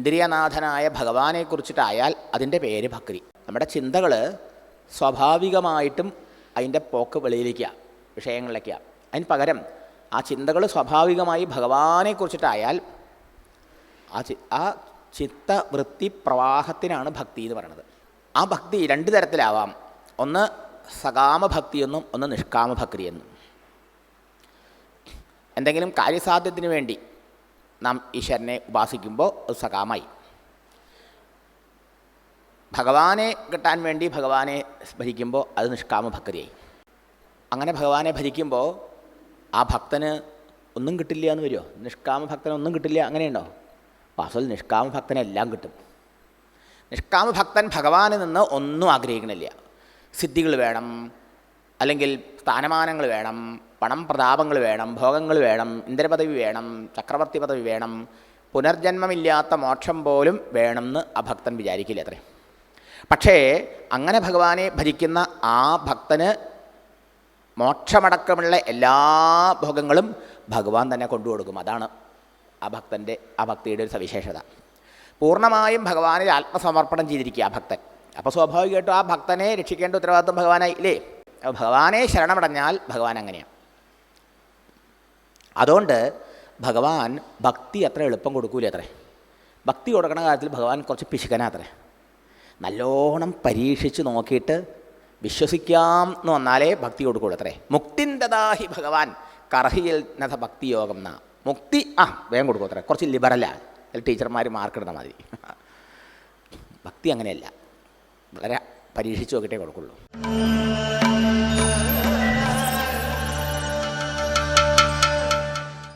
ഇന്ദ്രിയനാഥനായ ഭഗവാനെ കുറിച്ചിട്ടായാൽ അതിന്റെ പേര് ഭക്തി നമ്മുടെ ചിന്തകൾ സ്വാഭാവികമായിട്ടും അതിന്റെ പോക്ക് വെളിയിലേക്കാണ് വിഷയങ്ങളിലേക്കാണ് അതിന് പകരം ആ ചിന്തകൾ സ്വാഭാവികമായി ഭഗവാനെ കുറിച്ചിട്ടായാൽ ആ ചി ആ ചിത്തവൃത്തി പ്രവാഹത്തിനാണ് ഭക്തി എന്ന് പറയുന്നത്. ആ ഭക്തി രണ്ട് തരത്തിലാവാം. ഒന്ന് സകാമഭക്തി എന്നും ഒന്ന് നിഷ്കാമഭക്തി എന്നും. എന്തെങ്കിലും കാര്യസാധ്യത്തിന് വേണ്ടി നാം ഈശ്വരനെ ഉപാസിക്കുമ്പോൾ അത് സകാമായി. ഭഗവാനെ കിട്ടാൻ വേണ്ടി ഭഗവാനെ ഭരിക്കുമ്പോൾ അത് നിഷ്കാമ ഭക്തിയായി അങ്ങനെ ഭഗവാനെ ഭരിക്കുമ്പോൾ ആ ഭക്തന് ഒന്നും കിട്ടില്ല എന്ന് വരുമോ നിഷ്കാമ ഭക്തന് ഒന്നും കിട്ടില്ല അങ്ങനെയുണ്ടോ? വാസ്തവത്തിൽ നിഷ്കാമ ഭക്തനെല്ലാം കിട്ടും. നിഷ്കാമ ഭക്തൻ ഭഗവാനിൽ നിന്ന് ഒന്നും ആഗ്രഹിക്കണില്ല. സിദ്ധികൾ വേണം അല്ലെങ്കിൽ സ്ഥാനമാനങ്ങൾ വേണം പണം പ്രതാപങ്ങൾ വേണം ഭോഗങ്ങൾ വേണം ഇന്ദ്രപദവി വേണം ചക്രവർത്തി പദവി വേണം പുനർജന്മമില്ലാത്ത മോക്ഷം പോലും വേണമെന്ന് ആ ഭക്തൻ വിചാരിക്കില്ല അത്രേ. പക്ഷേ അങ്ങനെ ഭഗവാനെ ഭരിക്കുന്ന ആ ഭക്തന് മോക്ഷമടക്കമുള്ള എല്ലാ ഭോഗങ്ങളും ഭഗവാൻ തന്നെ കൊണ്ടുകൊടുക്കും. അതാണ് ആ ഭക്തന്റെ ആ ഭക്തിയുടെ ഒരു സവിശേഷത. പൂർണമായും ഭഗവാനിൽ ആത്മസമർപ്പണം ചെയ്തിരിക്കുക ആ ഭക്തൻ. അപ്പോൾ സ്വാഭാവികമായിട്ടും ആ ഭക്തനെ രക്ഷിക്കേണ്ട ഉത്തരവാദിത്വം ഭഗവാനായി ഇല്ലേ ഭഗവാനെ ശരണമടഞ്ഞാൽ ഭഗവാൻ അങ്ങനെയാണ്. അതുകൊണ്ട് ഭഗവാൻ ഭക്തി അത്ര എളുപ്പം കൊടുക്കൂല അത്രേ. ഭക്തി കൊടുക്കണ കാര്യത്തിൽ ഭഗവാൻ കുറച്ച് പിശുക്കനാ നല്ലോണം പരീക്ഷിച്ച് നോക്കിയിട്ട് വിശ്വസിക്കാം എന്ന് വന്നാലേ ഭക്തി കൊടുക്കുള്ളൂ അത്രേ. മുക്തിന്തദാഹി ഭഗവാൻ കർഹിയൽ നഥ ഭക്തിയോഗം എന്നാ മുക്തി ആ വേഗം കൊടുക്കും അത്രേ. കുറച്ച് ലിബറലാണ് ടീച്ചർമാർ മാർക്കിടുന്ന മതി. ഭക്തി അങ്ങനെയല്ല. വളരെ പരീക്ഷിച്ച് നോക്കിയിട്ടേ കൊടുക്കുള്ളൂ.